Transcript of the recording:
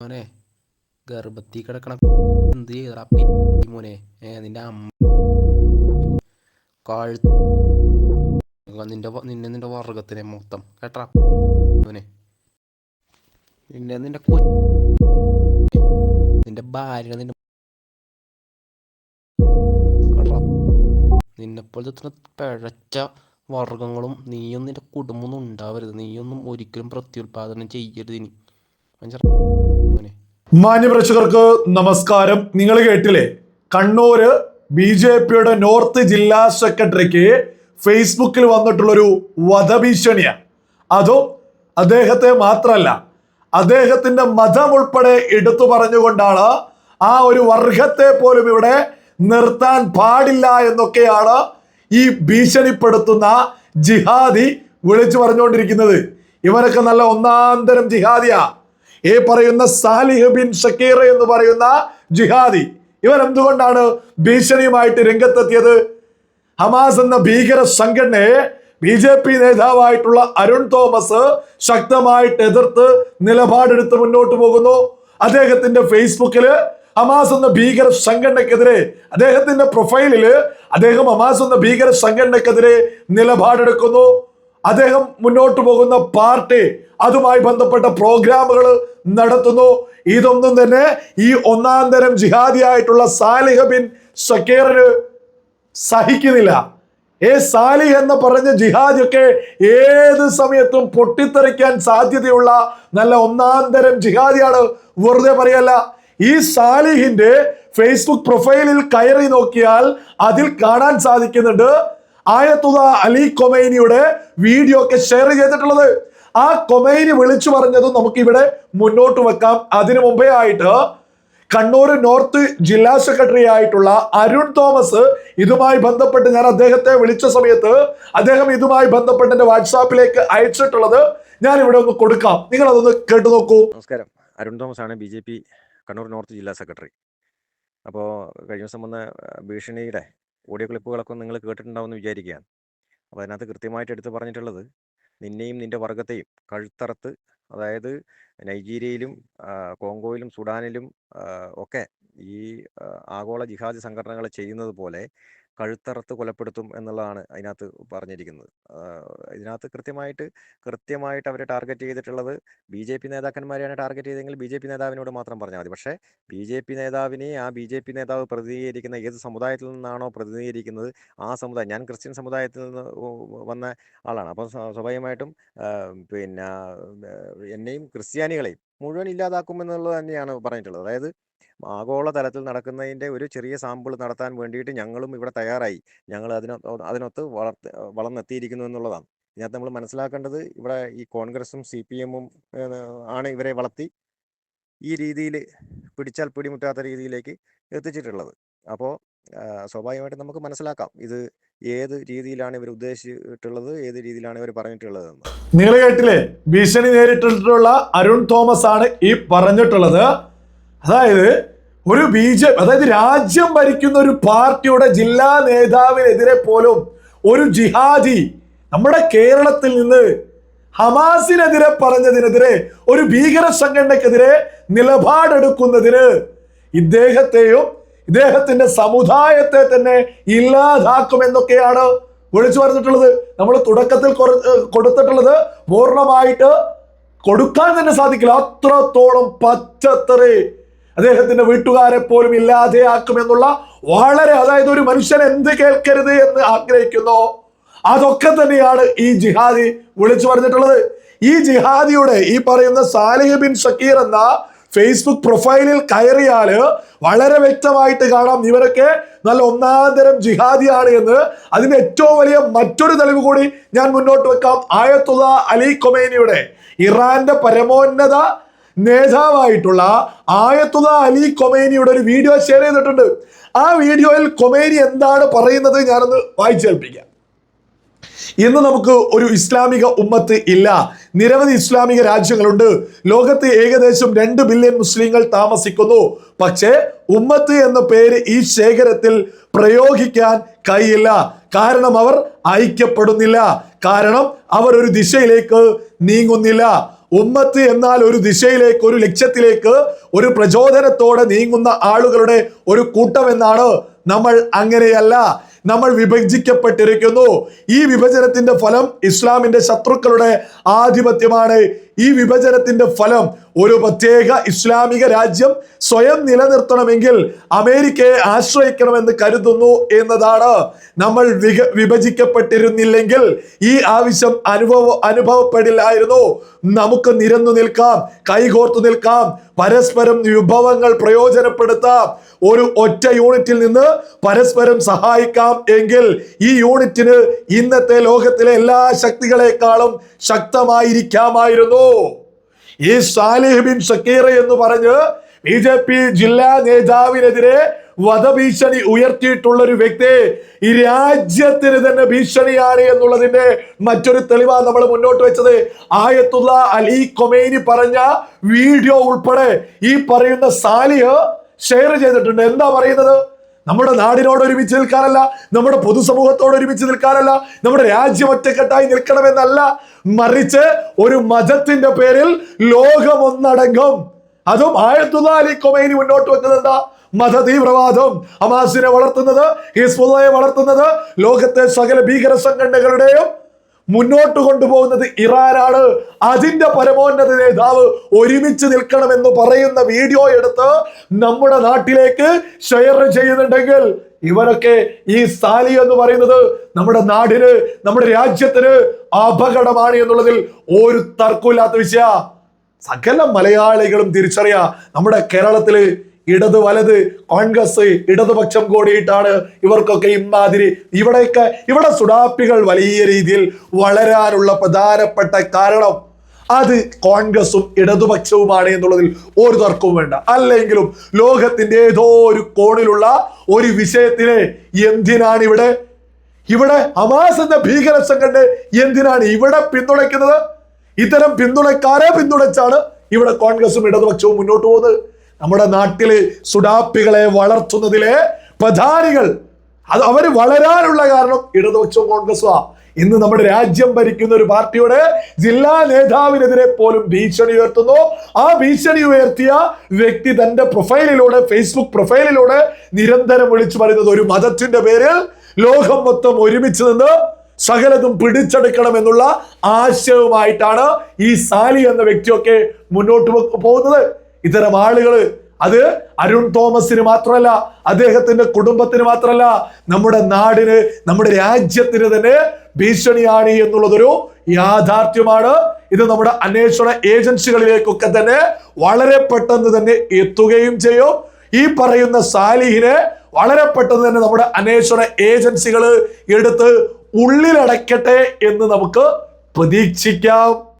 മോനെ ഗർഭത്തിൽ കിടക്കണ എന്ത് ചെയ്തടാ മോനെ ഏ നിന്റെ അമ്മ നിന്റെ നിന്നെ നിന്റെ വർഗത്തിനെ മൊത്തം. കേട്ടാ മോനെ. നിന്നെ നിന്റെ നിന്റെ ഭാര്യ നിന്റെ നിന്നെപ്പോലത്തെ പിഴച്ച വർഗങ്ങളും നീയും നിന്റെ കുടുംബമൊന്നും ഉണ്ടാവരുത്. നീയൊന്നും ഒരിക്കലും പ്രത്യുൽപാദനം ചെയ്യരുത് ഇനി. മനസ്സിലാ മോനെ മാന്യപ്രേക്ഷകർക്ക് നമസ്കാരം. നിങ്ങൾ കേട്ടില്ലേ? കണ്ണൂര് ബി ജെ പിയുടെ നോർത്ത് ജില്ലാ സെക്രട്ടറിക്ക് ഫേസ്ബുക്കിൽ വന്നിട്ടുള്ളൊരു വധഭീഷണിയാണ് അതും അദ്ദേഹത്തെ മാത്രമല്ല അദ്ദേഹത്തിന്റെ മതം ഉൾപ്പെടെ എടുത്തു പറഞ്ഞുകൊണ്ടാണ് ആ ഒരു വർഗത്തെ പോലും ഇവിടെ നിർത്താൻ പാടില്ല എന്നൊക്കെയാണ് ഈ ഭീഷണിപ്പെടുത്തുന്ന ജിഹാദി വിളിച്ചു പറഞ്ഞുകൊണ്ടിരിക്കുന്നത്. ഇവരൊക്കെ നല്ല ഒന്നാന്തരം ജിഹാദിയാ. ഈ പറയുന്ന സാലിഹ് ബിൻ ഷക്കീർ എന്ന് പറയുന്ന ജിഹാദി. ഇവർ എന്തുകൊണ്ടാണ് ഭീഷണിയുമായിട്ട് രംഗത്തെത്തിയത്? ഹമാസ് എന്ന ഭീകര സംഘടനയെ ബി ജെ പി നേതാവായിട്ടുള്ള അരുൺ തോമസ് ശക്തമായിട്ട് എതിർത്ത് നിലപാടെടുത്ത് മുന്നോട്ട് പോകുന്നു. അദ്ദേഹത്തിന്റെ ഫേസ്ബുക്കിൽ ഹമാസ് എന്ന ഭീകര സംഘടനക്കെതിരെ അദ്ദേഹത്തിന്റെ പ്രൊഫൈലിൽ അദ്ദേഹം ഹമാസ് എന്ന ഭീകര സംഘടനക്കെതിരെ നിലപാടെടുക്കുന്നു. അദ്ദേഹം മുന്നോട്ട് പോകുന്ന പാർട്ടി അതുമായി ബന്ധപ്പെട്ട പ്രോഗ്രാമുകൾ നടത്തുന്നു. ഇതൊന്നും തന്നെ ഈ ഒന്നാം തരം ജിഹാദിയായിട്ടുള്ള സാലിഹ ബിൻ സക്കേറിന് സഹിക്കുന്നില്ല. ഏ സാലിഹ് എന്ന് പറഞ്ഞ ജിഹാദിയൊക്കെ ഏത് സമയത്തും പൊട്ടിത്തെറിക്കാൻ സാധ്യതയുള്ള നല്ല ഒന്നാം തരം ജിഹാദിയാണ്. വെറുതെ പറയല്ല. ഈ സാലിഹിന്റെ ഫേസ്ബുക്ക് പ്രൊഫൈലിൽ കയറി നോക്കിയാൽ അതിൽ കാണാൻ സാധിക്കുന്നുണ്ട് ആയത്തുദ അലി കൊമൈനിയുടെ വീഡിയോ ഒക്കെ ഷെയർ ചെയ്തിട്ടുള്ളത്. ആ കൊമൈനി വിളിച്ചു പറഞ്ഞതും നമുക്ക് ഇവിടെ മുന്നോട്ട് വെക്കാം. അതിനു മുമ്പേ ആയിട്ട് കണ്ണൂർ നോർത്ത് ജില്ലാ സെക്രട്ടറി ആയിട്ടുള്ള അരുൺ തോമസ് ഇതുമായി ബന്ധപ്പെട്ട് ഞാൻ അദ്ദേഹത്തെ വിളിച്ച സമയത്ത് അദ്ദേഹം ഇതുമായി ബന്ധപ്പെട്ട് എന്റെ വാട്സാപ്പിലേക്ക് അയച്ചിട്ടുള്ളത് ഞാൻ ഇവിടെ ഒന്ന് കൊടുക്കാം. നിങ്ങൾ അതൊന്ന് കേട്ടു നോക്കൂ. നമസ്കാരം. അരുൺ തോമസ് ആണ് B J P Kannur north ജില്ലാ സെക്രട്ടറി. അപ്പോൾ കഴിഞ്ഞ ദിവസം വന്ന ഭീഷണിയുടെ ഓഡിയോ ക്ലിപ്പുകളൊക്കെ നിങ്ങൾ കേട്ടിട്ടുണ്ടാവുമെന്ന് വിചാരിക്കുകയാണ്. അപ്പോൾ അതിനകത്ത് കൃത്യമായിട്ട് എടുത്തു പറഞ്ഞിട്ടുള്ളത് നിന്നെയും നിന്റെ വർഗത്തെയും കഴുത്തറത്ത് അതായത് നൈജീരിയയിലും കോങ്കോയിലും സുഡാനിലും ഒക്കെ ഈ ആഗോള ജിഹാദ് സംഘടനകൾ ചെയ്യുന്നത് പോലെ കഴുത്തറത്ത് കൊലപ്പെടുത്തും എന്നുള്ളതാണ് അതിനകത്ത് പറഞ്ഞിരിക്കുന്നത്. ഇതിനകത്ത് കൃത്യമായിട്ട് കൃത്യമായിട്ട് അവരെ ടാർഗറ്റ് ചെയ്തിട്ടുള്ളത് ബി ജെ പി നേതാക്കന്മാരെയാണ് ടാർഗറ്റ് ചെയ്തതെങ്കിൽ ബി ജെ പി നേതാവിനോട് മാത്രം പറഞ്ഞാൽ മതി. പക്ഷേ ബി ജെ പി നേതാവിനെ ആ ബി ജെ പി നേതാവ് പ്രതിനിധീകരിക്കുന്ന ഏത് സമുദായത്തിൽ നിന്നാണോ പ്രതിനിധീകരിക്കുന്നത് ആ സമുദായം. ഞാൻ ക്രിസ്ത്യൻ സമുദായത്തിൽ നിന്ന് വന്ന ആളാണ്. അപ്പം സ്വാ- സ്വാഭാവികമായിട്ടും പിന്നെ എന്നെയും ക്രിസ്ത്യാനികളെയും മുഴുവൻ ഇല്ലാതാക്കുമെന്നുള്ളത് തന്നെയാണ് പറഞ്ഞിട്ടുള്ളത്. അതായത് ആഗോള തലത്തിൽ നടക്കുന്നതിന്റെ ഒരു ചെറിയ സാമ്പിൾ നടത്താൻ വേണ്ടിയിട്ട് ഞങ്ങളും ഇവിടെ തയ്യാറായി. ഞങ്ങൾ അതിനൊ അതിനൊത്ത് വളർത്ത് വളർന്നെത്തിയിരിക്കുന്നു എന്നുള്ളതാണ്. ഇതിനകത്ത് നമ്മൾ മനസ്സിലാക്കേണ്ടത് ഇവിടെ ഈ കോൺഗ്രസും സി പി എമ്മും ആണ് ഇവരെ വളർത്തി ഈ രീതിയിൽ പിടിച്ചാൽ പിടിമുട്ടാത്ത രീതിയിലേക്ക് എത്തിച്ചിട്ടുള്ളത്. അപ്പോൾ സ്വാഭാവികമായിട്ടും നമുക്ക് മനസ്സിലാക്കാം. ഇത് ഏത് രീതിയിലാണ് ഇവർ ഉദ്ദേശിച്ചിട്ടുള്ളത് ഏത് രീതിയിലാണ് ഇവർ പറഞ്ഞിട്ടുള്ളത് നിങ്ങൾ കേട്ടില്ലേ ഭീഷണി നേരിട്ടിട്ടുള്ള അരുൺ തോമസ് ആണ് ഈ പറഞ്ഞിട്ടുള്ളത്. അതായത് ഒരു ബി ജെ അതായത് രാജ്യം ഭരിക്കുന്ന ഒരു പാർട്ടിയുടെ ജില്ലാ നേതാവിനെതിരെ പോലും ഒരു ജിഹാദി നമ്മുടെ കേരളത്തിൽ നിന്ന് ഹമാസിനെതിരെ പറഞ്ഞതിനെതിരെ ഒരു ഭീകര സംഘടനക്കെതിരെ നിലപാടെടുക്കുന്നതിന് ഇദ്ദേഹത്തെയും ഇദ്ദേഹത്തിന്റെ സമുദായത്തെ തന്നെ ഇല്ലാതാക്കുമെന്നൊക്കെയാണ് വിളിച്ചു പറഞ്ഞിട്ടുള്ളത്. നമ്മൾ തുടക്കത്തിൽ കൊടുത്തിട്ടുള്ളത് പൂർണമായിട്ട് കൊടുക്കാൻ തന്നെ സാധിക്കില്ല. അത്രത്തോളം പച്ചത്തറി അദ്ദേഹത്തിന്റെ വീട്ടുകാരെ പോലും ഇല്ലാതെയാക്കുമെന്നുള്ള വളരെ അതായത് ഒരു മനുഷ്യൻ എന്ത് കേൾക്കരുത് എന്ന് ആഗ്രഹിക്കുന്നു. അതൊക്കെ തന്നെയാണ് ഈ ജിഹാദി വിളിച്ചു പറഞ്ഞിട്ടുള്ളത്. ഈ ജിഹാദിയുടെ ഈ പറയുന്ന സാലിഹ് ബിൻ ഷക്കീർ എന്ന ഫേസ്ബുക്ക് പ്രൊഫൈലിൽ കയറിയാൽ വളരെ വ്യക്തമായിട്ട് കാണാം. ഇവരൊക്കെ നല്ല ഒന്നാം തരം ജിഹാദിയാണ് എന്ന്. അതിന് ഏറ്റവും വലിയ മറ്റൊരു തെളിവ് കൂടി ഞാൻ മുന്നോട്ട് വെക്കാം. ആയത്തുള്ള അലി കൊമേനിയുടെ ഇറാന്റെ പരമോന്നത നേതാവായിട്ടുള്ള ആയത്തുള്ള അലി കൊമേനിയുടെ ഒരു വീഡിയോ ഷെയർ ചെയ്തിട്ടുണ്ട്. ആ വീഡിയോയിൽ കൊമേനി എന്താണ് പറയുന്നത് ഞാനൊന്ന് വായിച്ചേൽപ്പിക്കാം ഇന്ന് നമുക്ക് ഒരു ഇസ്ലാമിക ഉമ്മത്ത് ഇല്ല. നിരവധി ഇസ്ലാമിക രാജ്യങ്ങളുണ്ട്. ലോകത്ത് ഏകദേശം രണ്ട് ബില്യൺ മുസ്ലിങ്ങൾ താമസിക്കുന്നു. പക്ഷേ ഉമ്മത്ത് എന്ന പേര് ഈ ശേഖരത്തിൽ പ്രയോഗിക്കാൻ കഴിയില്ല. കാരണം അവർ ഐക്യപ്പെടുന്നില്ല. കാരണം അവർ ഒരു ദിശയിലേക്ക് നീങ്ങുന്നില്ല. ഉമ്മത്ത് എന്നാൽ ഒരു ദിശയിലേക്ക് ഒരു ലക്ഷ്യത്തിലേക്ക് ഒരു പ്രചോദനത്തോടെ നീങ്ങുന്ന ആളുകളുടെ ഒരു കൂട്ടം എന്നാണ് നമ്മൾ അങ്ങനെയല്ല. നമ്മൾ വിഭജിക്കപ്പെട്ടിരിക്കുന്നു. ഈ വിഭജനത്തിന്റെ ഫലം ഇസ്ലാമിന്റെ ശത്രുക്കളുടെ ആധിപത്യമാണ്. ഈ വിഭജനത്തിന്റെ ഫലം ഒരു പ്രത്യേക ഇസ്ലാമിക രാജ്യം സ്വയം നിലനിർത്തണമെങ്കിൽ അമേരിക്കയെ ആശ്രയിക്കണമെന്ന് കരുതുന്നു എന്നതാണ്. നമ്മൾ വിഭജിക്കപ്പെട്ടിരുന്നില്ലെങ്കിൽ ഈ ആവശ്യം അനുഭവ അനുഭവപ്പെടില്ലായിരുന്നു. നമുക്ക് നിരന്നു നിൽക്കാം കൈകോർത്തു നിൽക്കാം പരസ്പരം വിഭവങ്ങൾ പ്രയോജനപ്പെടുത്താം. ഒരു ഒറ്റ യൂണിറ്റിൽ നിന്ന് പരസ്പരം സഹായിക്കാം എങ്കിൽ ഈ യൂണിറ്റിന് ഇന്നത്തെ ലോകത്തിലെ എല്ലാ ശക്തികളെക്കാളും ശക്തമായിരിക്കാമായിരുന്നു. ഈ സാലിഹ് ബിൻ ഷക്കീർ എന്ന് പറഞ്ഞ് ബി ജെ പി ജില്ലാ നേതാവിനെതിരെ വധഭീഷണി ഉയർത്തിയിട്ടുള്ള ഒരു വ്യക്തി ഈ രാജ്യത്തിന് തന്നെ ഭീഷണിയാണ് എന്നുള്ളതിന്റെ മറ്റൊരു തെളിവാണ് നമ്മൾ മുന്നോട്ട് വെച്ചത്. ആയത്തുള്ള അലി കൊമേനി പറഞ്ഞ വീഡിയോ ഉൾപ്പെടെ ഈ പറയുന്ന സാലിഹ് ഷെയർ ചെയ്തിട്ടുണ്ട്. എന്താ പറയുന്നത്? നമ്മുടെ നാടിനോട് ഒരുമിച്ച് നിൽക്കാനല്ല നമ്മുടെ പൊതുസമൂഹത്തോട് ഒരുമിച്ച് നിൽക്കാനല്ല നമ്മുടെ രാജ്യം ഒറ്റക്കെട്ടായി നിൽക്കണമെന്നല്ല. മറിച്ച് ഒരു മതത്തിന്റെ പേരിൽ ലോകം അതും ആയത്തുള്ള അലി കൊമൈനി മുന്നോട്ട് വെക്കുന്നത് എന്താ മത തീവ്രവാദം ഹമാസിനെ വളർത്തുന്നത് ഹിസ്ബുള്ളയെ വളർത്തുന്നത് ലോകത്തെ സകല ഭീകര സംഘടനകളുടെയും മുന്നോട്ട് കൊണ്ടുപോകുന്നത് ഇറാനാണ്. അതിന്റെ പരമോന്നത നേതാവ് ഒരുമിച്ച് നിൽക്കണമെന്ന് പറയുന്ന വീഡിയോ എടുത്ത് നമ്മുടെ നാട്ടിലേക്ക് ഷെയർ ചെയ്യുന്നുണ്ടെങ്കിൽ ഇവരൊക്കെ ഈ സാലി എന്ന് പറയുന്നത് നമ്മുടെ നാടിന് നമ്മുടെ രാജ്യത്തിന് അപകടമാണ് എന്നുള്ളതിൽ ഒരു തർക്കമില്ലാത്ത വിഷയ. സകല മലയാളികളും തിരിച്ചറിയാ. നമ്മുടെ കേരളത്തിൽ ഇടത് വലത് കോൺഗ്രസ് ഇടതുപക്ഷം കൂടിയിട്ടാണ് ഇവർക്കൊക്കെ ഇമ്മാതിരി. ഇവിടെയൊക്കെ ഇവിടെ സുഡാപ്പികൾ വലിയ രീതിയിൽ വളരാനുള്ള പ്രധാനപ്പെട്ട കാരണം അത് കോൺഗ്രസും ഇടതുപക്ഷവുമാണ് എന്നുള്ളതിൽ ഒരു തർക്കവും വേണ്ട. അല്ലെങ്കിലും ലോകത്തിന്റെ ഏതോ ഒരു കോണിലുള്ള ഒരു വിഷയത്തിനെ എന്തിനാണ് ഇവിടെ? ഇവിടെ ഹമാസ് എന്ന ഭീകര സംഘടന എന്തിനാണ് ഇവിടെ പിന്തുണയ്ക്കുന്നത്? ഇത്തരം പിന്തുണക്കാരെ പിന്തുണച്ചാണ് ഇവിടെ കോൺഗ്രസും ഇടതുപക്ഷവും മുന്നോട്ട് പോകുന്നത്. നമ്മുടെ നാട്ടിൽ സുഡാപ്പികളെ വളർത്തുന്നതിലെ പ്രധാനികൾ. അത് അവർ വളരാനുള്ള കാരണം ഇടതുപക്ഷവും കോൺഗ്രസും ആ ഇന്ന് നമ്മുടെ രാജ്യം ഭരിക്കുന്ന ഒരു പാർട്ടിയുടെ ജില്ലാ നേതാവിനെതിരെ പോലും ഭീഷണി ഉയർത്തുന്നു. ആ ഭീഷണി ഉയർത്തിയ വ്യക്തി തന്റെ പ്രൊഫൈലിലൂടെ ഫേസ്ബുക്ക് പ്രൊഫൈലിലൂടെ നിരന്തരം വിളിച്ചു പറയുന്നത് ഒരു മതത്തിന്റെ പേരിൽ ലോകം മൊത്തം ഒരുമിച്ച് നിന്ന് സകലതും പിടിച്ചെടുക്കണം എന്നുള്ള ആശയവുമായിട്ടാണ് ഈ സാലി എന്ന വ്യക്തിയൊക്കെ മുന്നോട്ട് പോകുന്നത്. ഇത്തരം ആളുകൾ അത് അരുൺ തോമസിന് മാത്രമല്ല അദ്ദേഹത്തിന്റെ കുടുംബത്തിന് മാത്രമല്ല നമ്മുടെ നാടിന് നമ്മുടെ രാജ്യത്തിന് തന്നെ ഭീഷണിയാണ് എന്നുള്ളതൊരു യാഥാർത്ഥ്യമാണ്. ഇത് നമ്മുടെ അന്വേഷണ ഏജൻസികളിലേക്കൊക്കെ തന്നെ വളരെ പെട്ടെന്ന് തന്നെ എത്തുകയും ചെയ്യും. ഈ പറയുന്ന സാലിഹിനെ വളരെ പെട്ടെന്ന് തന്നെ നമ്മുടെ അന്വേഷണ ഏജൻസികൾ എടുത്ത് ഉള്ളിലടയ്ക്കട്ടെ എന്ന് നമുക്ക് പ്രതീക്ഷിക്കാം.